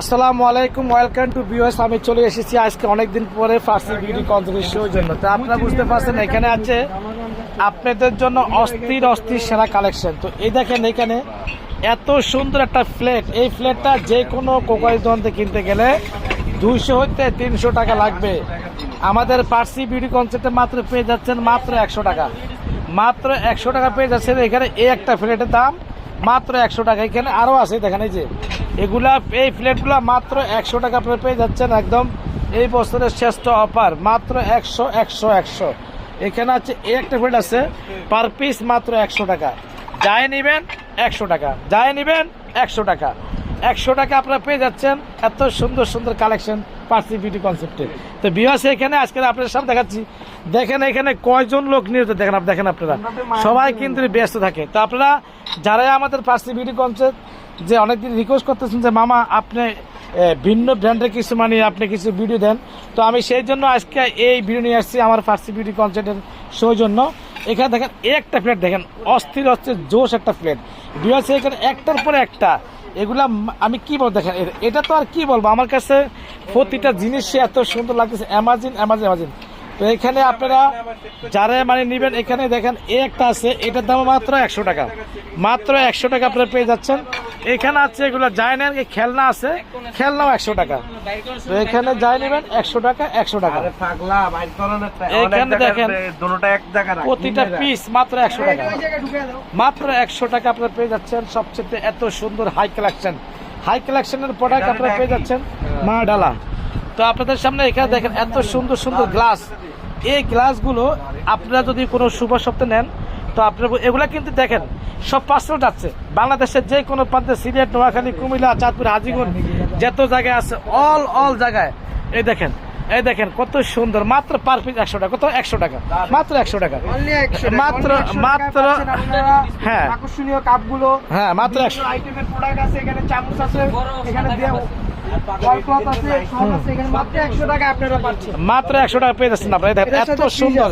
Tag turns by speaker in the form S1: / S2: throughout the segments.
S1: আসসালামু আলাইকুম welcome to BOS আমি চলে এসেছি আজকে অনেকদিন পরে ফার্সি বিউটি কনসার্টের জন্য। তো আপনারা বুঝতে পারছেন, এখানে আছে আপনাদের জন্য অস্থির অস্থির সেরা কালেকশন তো এই দেখেন এখানে এত সুন্দর একটা ফ্লেট এই ফ্লেটটা যে কোনো কোকাই দোকানতে কিনতে গেলে দুইশো হইতে তিনশো টাকা লাগবে। আমাদের পার্সি বিউটি কনসেপ্টে মাত্র পেয়ে যাচ্ছেন মাত্র একশো টাকা। মাত্র একশো টাকা পেয়ে যাচ্ছেন এখানে এই একটা ফ্লেটের দাম মাত্র একশো টাকা। এখানে আরও আছে, দেখেন এই যে। এগুলা, এই প্লেটগুলো মাত্র একশো টাকা আপনারা পেয়ে যাচ্ছেন একদম। এই বছরের শ্রেষ্ঠ অফার, মাত্র একশো একশো একশো। এখানে আছে, এই একটা প্লেট আছে, পার পিস মাত্র একশো টাকা। যাই নেবেন, একশো টাকা। যাই নেবেন, একশো টাকা। একশো টাকা আপনারা পেয়ে যাচ্ছেন। এত সুন্দর সুন্দর কালেকশন পার্সি বিউটি কনসেপ্টে তো বিহাস এখানে আজকে আপনাদের সামনে দেখাচ্ছি। দেখেন এখানে কয়জন লোক নিয়ে দেখেন দেখেন আপনারা। সবাই কিন্তু ব্যস্ত থাকে। তো আপনারা, যারাই আমাদের পার্সি বিউটি কনসেপ্ট যে অনেকদিন রিকোয়েস্ট করতেছেন যে, মামা, আপনি ভিন্ন ব্র্যান্ডের কিছু মানে আপনি কিছু ভিডিও দেন। তো আমি সেই জন্য আজকে এই ভিডিও নিয়ে আসছি আমার ফার্সি বিউটি কনসেপ্টের সৌজন্য। এখানে দেখেন, একটা প্লেট দেখেন, অস্থির অস্থির, জোশ একটা প্লেট বিহাসে এখানে একটার পরে একটা। এগুলা আমি কি বলব দেখেন এটা তো আর কি বলব? আমার কাছে প্রতিটা জিনিস এত সুন্দর লাগতেছে। অ্যামাজিন অ্যামাজিন অ্যামাজিন তো এখানে আপনারা যারা মানে নেবেন, এখানে দেখেন, এ একটা আছে, এটার দাম মাত্র একশো টাকা। মাত্র একশো টাকা আপনারা পেয়ে যাচ্ছেন। এখানে আছে এগুলো যায় না খেলনা আছে। খেলনাও একশো টাকা। তো এখানে যাই নেবেন একশো টাকা একশো টাকা।
S2: আরে পাগলা বাইর করো না তা-
S1: এইখানে
S2: অনেক জায়গায়
S1: দেখেন,
S2: দুটোটা এক জায়গা রাখ।
S1: প্রতিটা পিস মাত্র একশো টাকা। মাত্র একশো টাকা আপনারা পেয়ে যাচ্ছেন সবচেয়ে এত সুন্দর হাই কালেকশন হাই কালেকশনের প্রোডাক্ট আপনারা পেয়ে যাচ্ছেন মা ডালা। তো আপনাদের সামনে এখানে দেখেন এত সুন্দর সুন্দর গ্লাস এই গ্লাসগুলো আপনারা যদি কোনো শুভ সপ্তাহে নেন তো আপনারা এগুলা কিন্তু দেখেন সব পার্সেল যাচ্ছে বাংলাদেশের যে কোনো প্রান্তে সিলেট নোয়াখালী কুমিল্লা চাঁদপুর হাজিগঞ্জ যত জায়গায় আছে অল অল জায়গায়। এই দেখেন এই দেখেন কত সুন্দর মাত্র পার পিস একশো টাকা কত? একশো টাকা মাত্র একশো টাকা। মাত্র মাত্র হ্যাঁ।
S3: আকর্ষণীয় কাপগুলো
S1: হ্যাঁ মাত্র একশো।
S3: আইটেমের প্রোডাক্ট আছে এখানে চামচ আছে এখানে মাত্র একশো টাকা আপনারা পাচ্ছেন।
S1: মাত্র একশো টাকা পেয়ে যাচ্ছেন আপনারা। এত সুন্দর।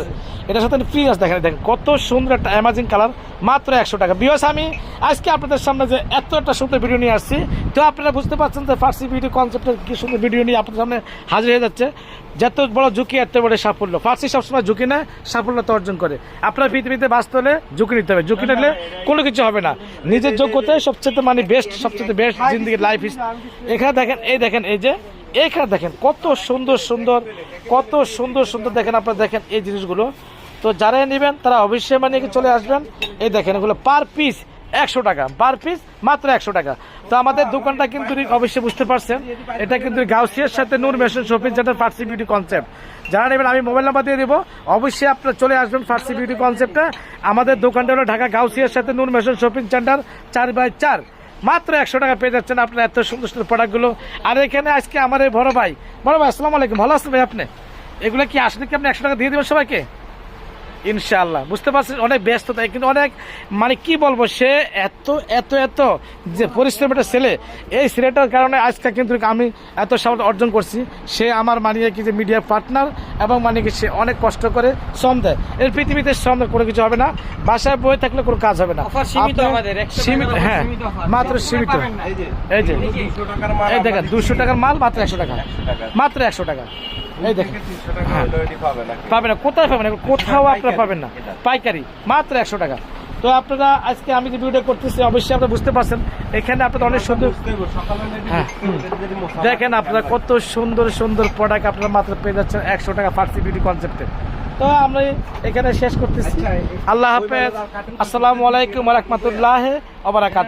S1: এটার সাথে ফ্রি আছে। দেখেন দেখেন কত সুন্দর একটা অ্যামাজিং কালার মাত্র একশো টাকা। বিকজ আমি আজকে আপনাদের সামনে যে এত একটা সুন্দর ভিডিও নিয়ে আসছি তো আপনারা বুঝতে পারছেন যে ফার্সি ভিডিও কনসেপ্টের কি সুন্দর ভিডিও নিয়ে আপনাদের সামনে হাজির হয়ে যাচ্ছে। যত বড় ঝুঁকি, এত বড় সাফল্য। ফার্সি সবসময় ঝুঁকি নেয়, সাফল্যতা অর্জন করে। আপনার পৃথিবীতে বাঁচতে হলে ঝুঁকি নিতে হবে। ঝুঁকি নিলে কোনো কিছু হবে না। নিজের যোগ্যতায় সবচেয়ে মানে বেস্ট সবচেয়ে বেস্ট জিন্দিগির লাইফ এখানে দেখেন, এই দেখেন, এই যে এইখানে দেখেন, কত সুন্দর সুন্দর, কত সুন্দর সুন্দর দেখেন আপনারা দেখেন এই জিনিসগুলো। তো যারাই নেবেন, তারা অবশ্যই মানে এখানে চলে আসবেন। এই দেখেন, এগুলো পার পিস একশো টাকা পার পিস, মাত্র একশো টাকা। তো আমাদের দোকানটা কিন্তু অবশ্যই বুঝতে পারছেন। এটা কিন্তু গাউসিয়ার সাথে নূর মেশিন শপিং যেটা ফার্সি বিউটি কনসেপ্ট। যারা নেবেন, আমি মোবাইল নাম্বার দিয়ে দেবো। অবশ্যই আপনারা চলে আসবেন ফার্সি বিউটি কনসেপ্টটা আমাদের দোকানটা হলো ঢাকা গাউসিয়ার সাথে নূর মেশিন শপিং সেন্টার চার বাই চার। মাত্র একশো টাকা পেয়ে যাচ্ছেন আপনার এত সুন্দর সুন্দর প্রোডাক্টগুলো আর এখানে আজকে আমার এই বড় ভাই। বড় ভাই, আসসালামু আলাইকুম। ভালো আছেন ভাই আপনি? এগুলো কি আসলে কি আপনি একশো টাকা দিয়ে দেবেন সবাইকে? ইনশাআল্লাহ। বুঝতে পারছেন? অনেক ব্যস্ততা কিন্তু অনেক মানে কি বলব সে এত এত এত যে পরিশ্রম একটা ছেলে এই ছেলেটার কারণে আজকে কিন্তু আমি এত সামর্থ অর্জন করছি। সে আমার মানে কি যে মিডিয়ার পার্টনার এবং মানে কি সে অনেক কষ্ট করে শ্রম দেয়। এর পৃথিবীতে শ্রম কোনো কিছু হবে না। বাসায় বই থাকলে কোনো কাজ হবে না।
S3: সীমিত আমাদের,
S1: সীমিত হ্যাঁ মাত্র সীমিত।
S2: এই যে,
S1: এই যে
S2: 200 টাকার মাল
S1: এই দেখেন দুশো টাকার মাল মাত্র একশো টাকা। মাত্র একশো টাকা। এই দেখেন।
S2: 300 টাকা হলে এটি পাবে না।
S1: পাবেন না। কোথায় পাবেন? কোথাও আপনারা পাবেন না। পাইকারি মাত্র একশো টাকা। তো আপনারা আজকে আমি যে ভিডিও করতেছি অবশ্যই আপনারা বুঝতে পারছেন। এখানে আপনারা অনেক সুন্দর হ্যাঁ। দেখেন আপনারা কত সুন্দর সুন্দর প্রোডাক্ট আপনারা মাত্র পেয়ে যাচ্ছেন একশো টাকা ফার্সি বিউটি কনসেপ্টে তো আমরা এখানে শেষ করতেছি।
S2: আচ্ছা,
S1: আল্লাহ হাফেজ। আসসালামু আলাইকুম রহমতুল্লাহ ওবরাকাত